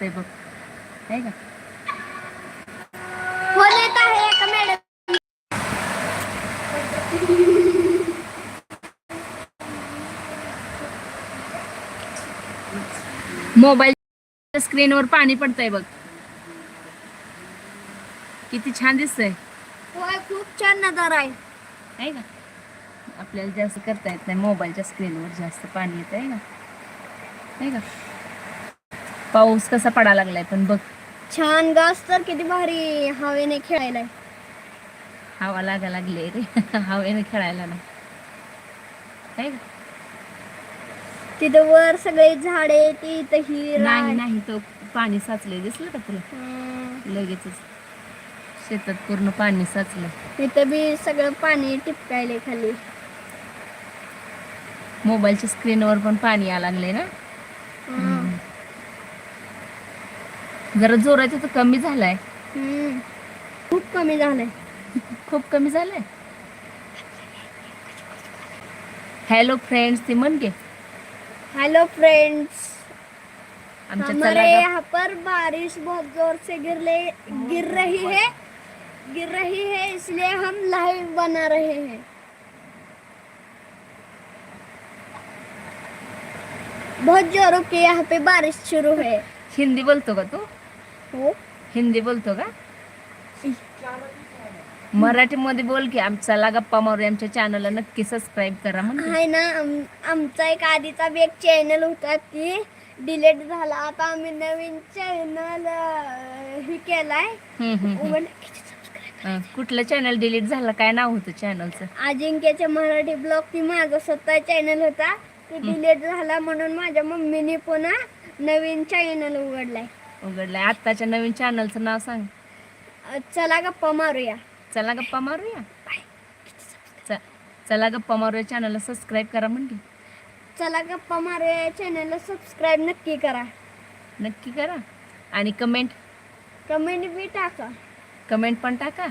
ते बघ आहे का मोबाईल स्क्रीनवर पाणी पडतंय बघ. किती छान दिसतंय. होय खूप छान नज़ारा आहे. आहे का? आपल्याला जास्त करता येत नाही मोबाईलच्या स्क्रीनवर जास्त पाणी येत आहे ना. आहे का? पाऊस कसा पडा लागलाय पण बघ. छान गास तर किती भारी हवेने खेळायला. हवा लागा लागली रे. हवेने खेळायला ना तिथं वर सगळे झाडे ती इथं हिर नाही. नाही तो पाणी साचलंय. दिसलं का तुला. लगेचच. शेतात पूर्ण पाणी साचलं इथं बी सगळं पाणी टिपकायले खाली. मोबाईलच्या स्क्रीनवर पण पाणी यायला लागले ना. जरा जोराचं तर कमी झालाय. हं. खूप कमी झालंय. खूप कमी झालंय? हॅलो फ्रेंड्स ती म्हण गे हेलो फ्रेंड्स आमच्या हमारे चला यहाँ पर बारिश बहुत जोर से गिर ले गिर रही है। गिर रही है इसलिए हम लाइव बना रहे हैं। बहुत जोरों की यहाँ पे बारिश शुरू है। हिंदी बोलतो का तू? हिंदी बोलतो का? मराठीमध्ये बोल की आमचा ला गप्पा मारू आमच्या चॅनलला नक्की सबस्क्राईब करा म्हणजे आहे ना आम- आमचा एक आधीचा बी एक चॅनल होता ती. डिलीट झाला. आता आम्ही नवीन चॅनल हे केलाय. कुठलं चॅनल डिलीट झालं? काय नाव होतं चॅनलचं अजिंक्यचे मराठी ब्लॉग ती माझा स्वतः चॅनल होता. ते डिलीट झाला म्हणून माझ्या मम्मीने पुन्हा नवीन चॅनल उघडलाय. उघडलंय. आत्ताच्या नवीन चॅनलचं नाव सांग. अ, चला गप्पा मारूया. चला गप्पा मारूया? च- चला गप्पा मारूया चॅनलला सबस्क्राईब करा म्हणजे चला गप्पा मारूया या चॅनलला सबस्क्राईब नक्की करा. नक्की करा. आणि कमेंट कमेंट बी टाका. कमेंट पण टाका.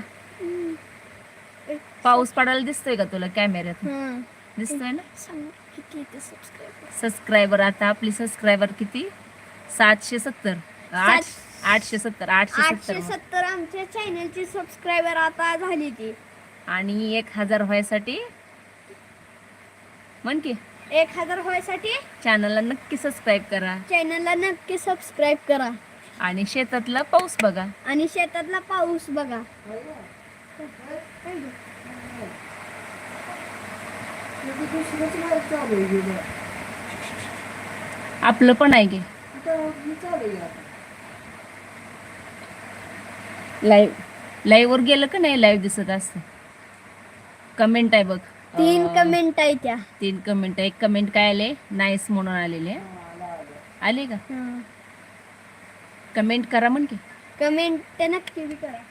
पाऊस पडायला दिसतोय का तुला कॅमेऱ्यात हां. दिसतोय ना? सांग किती सबस्क्राईब सबस्क्रायबर आता आपली सबस्क्रायबर किती? सातशे सत्तर. आठ आठशे सत्तर आठशे आठशे सत्तर सत्तर आमच्या चॅनलची सबस्क्रायबर आता झाली ती. आणि एक हजार व्हायसाठी म्हण की. एक हजार व्हायसाठी चॅनलला नक्की सबस्क्राईब करा. चॅनलला नक्की सबस्क्राईब करा. आणि शेतातला पाऊस बघा. आणि शेतातला पाऊस बघा. आपलं पण आहे की. लाईव्ह वर गेलं का नाही? लाईव्ह दिसत असतं. कमेंट आहे बघ. तीन कमेंट आहे त्या. तीन कमेंट एक कमेंट काय आले? नाईस म्हणून आलेले. आले का? कमेंट करा म्हण की. कमेंट ते नक्की करा.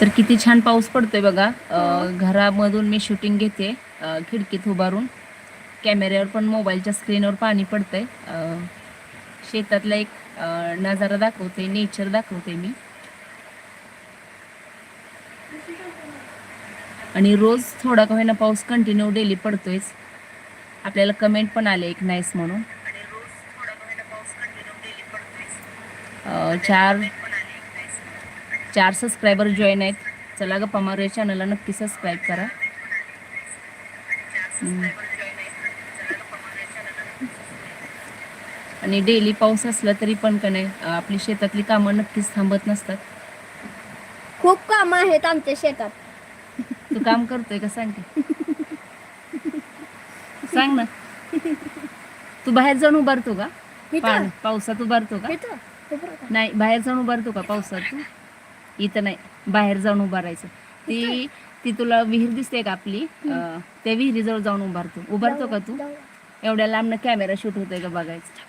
तर किती छान पाऊस पडतोय बघा. घरामधून मी शूटिंग घेते खिडकीत उभारून. कॅमेऱ्यावर पण मोबाईलच्या स्क्रीनवर पाणी पडतंय. शेतातला एक नजारा दाखवते नेचर दाखवते मी. आणि रोज थोडा का होईना पाऊस कंटिन्यू डेली पडतोयच. आपल्याला कमेंट पण आले एक नाईस म्हणून. चार चार सबस्क्रायबर जॉईन आहेत. चला ग पमार या चॅनलला नक्की सबस्क्राईब करा. आणि डेली पाऊस असला तरी पण का नाही आपली शेतातली कामं नक्कीच थांबत नसतात. खूप काम आहेत आमच्या शेतात. तू काम करतोय का? सांग की. सांग ना. तू बाहेर जाऊन उभारतो का? इथं? पाण- पावसात उभारतो का? इथं? इथं बरं का? नाही बाहेर जाऊन उभारतो का पावसात तू? इथं नाही बाहेर जाऊन उभारायचं ती ती तुला विहीर दिसते का आपली? अं, त्या विहिरीजवळ जाऊन उभारतो. उभारतो का तू. एवढ्या लांबनं कॅमेरा शूट होतोय का बघायचं?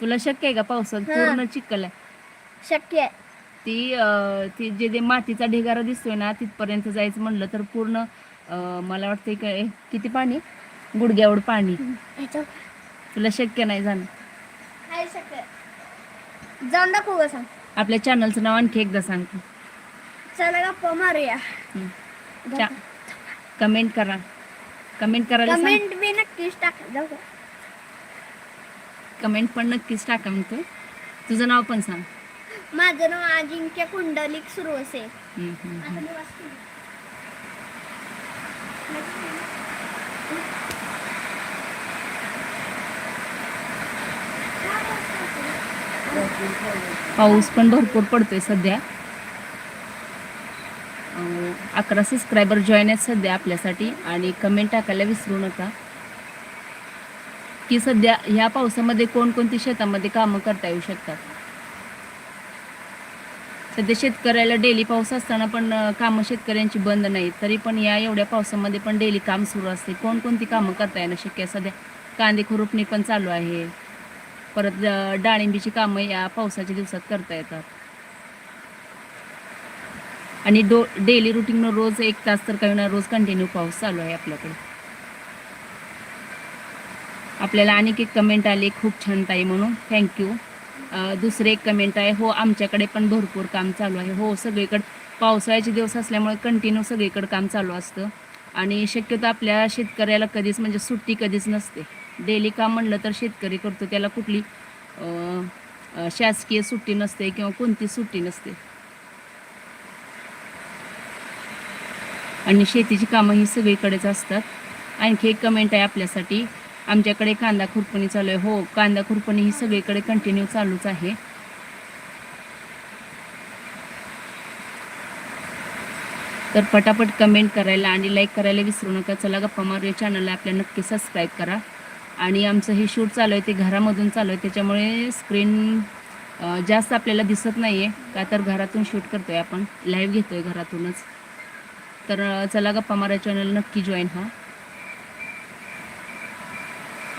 तुला शक्य आहे का पावसात. पूर्ण चिखल आहे. शक्य आहे. ती अं, ती जे जे मातीचा ढिगारा दिसतोय ना तिथपर्यंत जायचं म्हणलं तर पूर्ण अं, मला वाटतंय काय किती पाणी? गुडघ्यावर पाणी. ह्याच्यावर तुला शक्य नाही जाणं. शक्य. जाऊन दाखवू का सांग आपल्या चॅनलचं नाव आणखी एकदा सांगतो. चला गप्पा मारूया. कमेंट करा. कमेंट करायला सांग. कमेंट बी नक्कीच टाका जाऊ. का? कमेंट पण नक्कीच टाका म्हणतो तुझं नाव पण सांग. माझं नाव अजिंक्य कुंडलिक सुरवसे. हम्म, हम्म. मी. पाऊस पण भरपूर पडतोय सध्या. अकरा सबस्क्रायबर जॉईन आहेत सध्या आपल्यासाठी. आणि कमेंट टाकायला विसरू नका. की सध्या ह्या पावसामध्ये कोणकोणती शेतामध्ये कामं करता येऊ शकतात? सध्या शेतकऱ्याला डेली पाऊस असताना पण कामं शेतकऱ्यांची बंद नाही तरी पण या एवढ्या पावसामध्ये पण डेली काम सुरू असते. कोणकोणती कामं करता येणं शक्य आहे? सध्या कांदे खुरपणी पण चालू आहे. परत डाळिंबीची कामं या पावसाच्या दिवसात करता येतात. आणि डो डेली रुटीननं रोज एक तास तर काही ना रोज कंटिन्यू पाऊस चालू आहे आपल्याकडे. आपल्याला आणखी एक कमेंट आली. खूप छान ताई म्हणून. थँक्यू दुसरे एक कमेंट आहे. हो आमच्याकडे पण भरपूर काम चालू आहे. हो सगळीकडे पावसाळ्याचे दिवस असल्यामुळे कंटिन्यू सगळीकडे काम चालू असतं. आणि शक्यतो आपल्या शेतकऱ्याला कधीच म्हणजे सुट्टी कधीच नसते. डेली काम म्हणलं तर शेतकरी करतो. त्याला कुठली शासकीय सुट्टी नसते किंवा कोणती सुट्टी नसते. आणि शेतीची कामं ही सगळीकडेच असतात. आणखी एक कमेंट आहे आपल्यासाठी. आमच्याकडे कांदा खुरपणी चालू आहे. हो कांदा खुरपणी ही सगळीकडे कंटिन्यू चालूच आहे. तर पटापट कमेंट करायला आणि लाईक करायला विसरू नका. चला गप्पा मारूया. चॅनलला आपल्या नक्की सबस्क्राईब करा. आणि आमचं हे शूट चालू आहे ते घरामधून चालू आहे. त्याच्यामुळे स्क्रीन जास्त आपल्याला दिसत नाही आहे का तर घरातून शूट करतो आहे आपण. लाईव्ह घेतो आहे घरातूनच. तर चला गप्पा मारा चॅनल नक्की जॉईन हा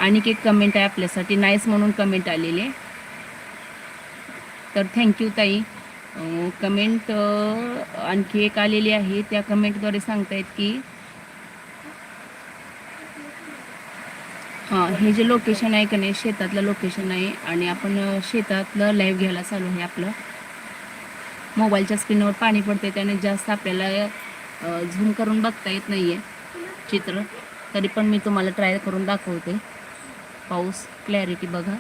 आणि एक कमेंट आहे आपल्यासाठी. नाईस म्हणून कमेंट आलेली. तर थँक्यू ताई. कमेंट आणखी एक आलेली आहे. त्या कमेंटद्वारे सांगतायत की हां हे जे लोकेशन आहे का नाही शेतातलं लोकेशन आहे आणि आपण शेतातलं लाईव्ह घ्यायला चालू आहे आपलं. मोबाईलच्या स्क्रीनवर पाणी पडते त्याने जास्त आपल्याला झूम करून बघता येत नाही आहे चित्र. तरी पण मी तुम्हाला ट्राय करून दाखवते. पाऊस क्लॅरिटी बघा.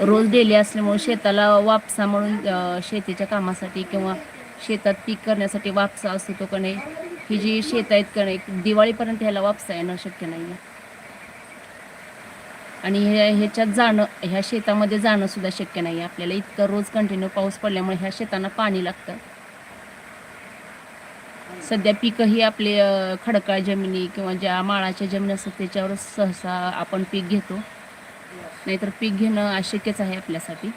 रोज डेली असल्यामुळे शेताला वापसा म्हणून शेतीच्या कामासाठी किंवा शेतात पीक करण्यासाठी वापसा असतो तो का नाही ही जी शेत आहेत का नाही दिवाळीपर्यंत ह्याला वापसा येणं शक्य नाही आहे आणि हे ह्याच्यात जाणं ह्या शेतामध्ये जाणं सुद्धा शक्य नाही आहे आपल्याला इतकं रोज कंटिन्यू पाऊस पडल्यामुळे ह्या शेतांना पाणी लागतं. सध्या पिकंही आपले खडकाळ जमिनी किंवा ज्या माळाच्या जमिनी असतात त्याच्यावर सहसा आपण पीक घेतो. नाहीतर पीक घेणं अशक्यच आहे आपल्यासाठी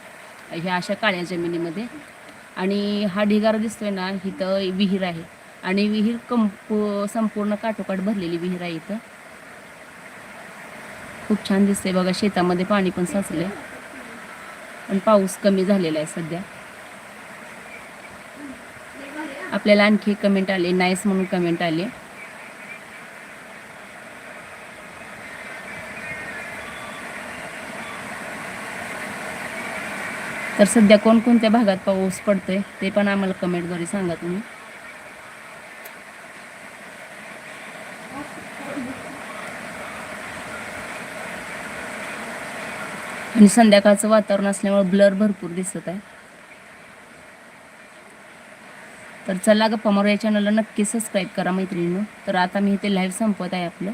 ह्या अशा काळ्या जमिनीमध्ये. आणि हा ढिगारा दिसतोय ना इथं विहीर आहे. आणि विहीर कंप संपूर्ण काठोकाठ भरलेली विहीर आहे इथं. खूप छान दिसतंय बघा शेतामध्ये पाणी पण साचलंय. पण पाऊस कमी झालेला आहे सध्या. आपल्याला आणखी कमेंट आले. नाईस म्हणून कमेंट आले. तर सध्या कोणकोणत्या भागात पाऊस पडतोय ते पण आम्हाला कमेंटद्वारे सांगा तुम्ही. आणि संध्याकाळचं वातावरण असल्यामुळे ब्लर भरपूर दिसत आहे. तर चला ग मारू या चॅनलला नक्की सबस्क्राईब करा मैत्रिणीनं. तर आता मी इथे लाईव्ह संपत आहे आपलं.